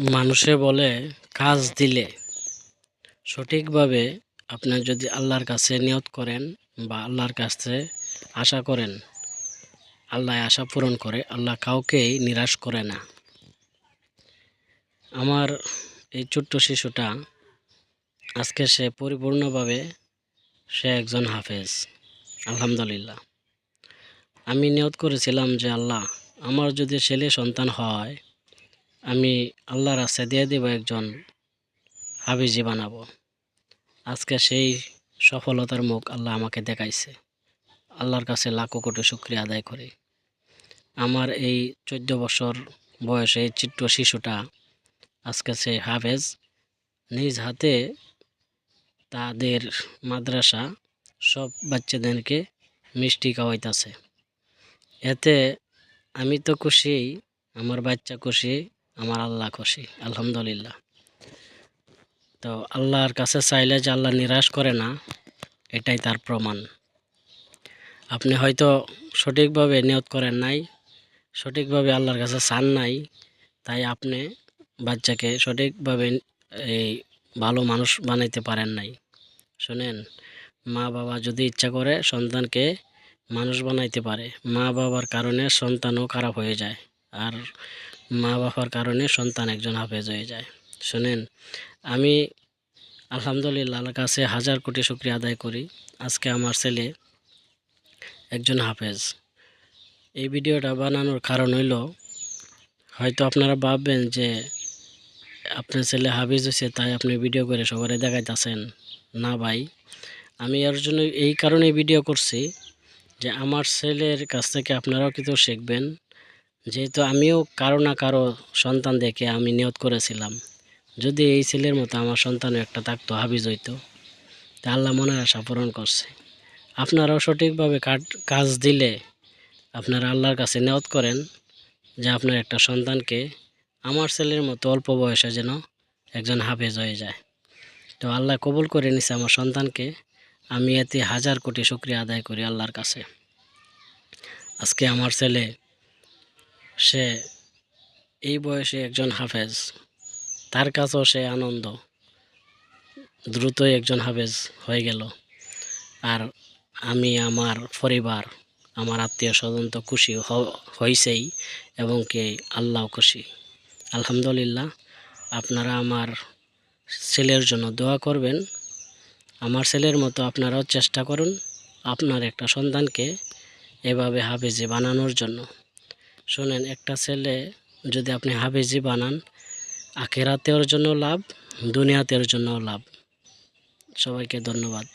মানুষে বলে, কাজ দিলে। সঠিকভাবে আপনার যদি আল্লাহর কাছে নিয়ত করেন বা আল্লাহর কাছে আশা করেন, আল্লাহ আশা পূরণ করে, আল্লাহ কাউকেই নিরাশ করে না। আমার এই ছোট্ট শিশুটা, আজকে সে পরিপূর্ণভাবে সে একজন হাফেজ, আলহামদুলিল্লাহ। আমি নিয়ত করেছিলাম যে, আল্লাহ, আমার যদি ছেলে সন্তান হয় আমি আল্লাহর রাস্তায় দিয়ে দেব একজন হাবিজি বানাবো। আজকে সেই সফলতার মুখ আল্লাহ আমাকে দেখাইছে। আল্লাহর কাছে লাখো কোটি শুক্রিয়া আদায় করি। আমার এই চোদ্দ বছর বয়সে এই চিত্র শিশুটা আজকে সে হাফেজ, নিজ হাতে তাদের মাদ্রাসা, সব বাচ্চাদেরকে মিষ্টি খাওয়াইতেছে। এতে আমি তো খুশি, আমার বাচ্চা খুশি আমার আল্লাহ খুশি, আলহামদুলিল্লাহ। তো আল্লাহর কাছে চাইলে যে আল্লাহ নিরাশ করে না, এটাই তার প্রমাণ। আপনি হয়তো সঠিকভাবে নিয়ত করেন নাই, সঠিকভাবে আল্লাহর কাছে চান নাই, তাই আপনি বাচ্চাকে সঠিকভাবে এই ভালো মানুষ বানাইতে পারেন নাই। শোনেন, মা বাবা যদি ইচ্ছা করে সন্তানকে মানুষ বানাইতে পারে, মা বাবার কারণে সন্তানও খারাপ হয়ে যায়। আর মা বাবার কারণে সন্তান একজন হাফেজ হয়ে যায়। শোনেন, আমি আলহামদুলিল্লাহ কাছে হাজার কোটি শুক্রিয়া আদায় করি। আজকে আমার ছেলে একজন হাফেজ। এই ভিডিওটা বানানোর কারণ হইল, হয়তো আপনারা ভাববেন যে আপনার ছেলে হাফিজ হয়েছে, তাই আপনি ভিডিও করে সবাই দেখাইতেছেন। না ভাই, আমি এর জন্য এই কারণে ভিডিও করছি যে আমার ছেলের কাছ থেকে আপনারাও কিন্তু শিখবেন। যেহেতু আমিও কারও না কারও সন্তান দেখে আমি নিয়ত করেছিলাম। যদি এই ছেলের মতো আমার সন্তানও একটা থাকতো হাবিজ হইতো, তা আল্লাহ মনের আশা পূরণ করছে। আপনারাও সঠিকভাবে কাজ দিলে আপনারা আল্লাহর কাছে নিয়ত করেন যে আপনার একটা সন্তানকে আমার ছেলের মতো অল্প বয়সে যেন একজন হাফেজ হয়ে যায়। তো আল্লাহ কবুল করে নিছে আমার সন্তানকে। আমি এতে হাজার কোটি শুক্রিয়া আদায় করি আল্লাহর কাছে। আজকে আমার ছেলে সে এই বয়সে একজন হাফেজ। তার কাছেও সে আনন্দ। দ্রুতই একজন হাফেজ হয়ে গেল। আর আমি, আমার পরিবার, আমার আত্মীয় স্বজন তো খুশি হয়েছেই এবং কি আল্লাহ খুশি। আলহামদুলিল্লাহ, আপনারা আমার ছেলের জন্য দোয়া করবেন। আমার ছেলের মতো আপনারাও চেষ্টা করুন আপনার একটা সন্তানকে এভাবে হাফেজে বানানোর জন্য। শোনেন, একটা ছেলে যদি আপনি হাফেজি বানান, আখেরাতের জন্য লাভ, দুনিয়াতের জন্য লাভ। সবাইকে ধন্যবাদ।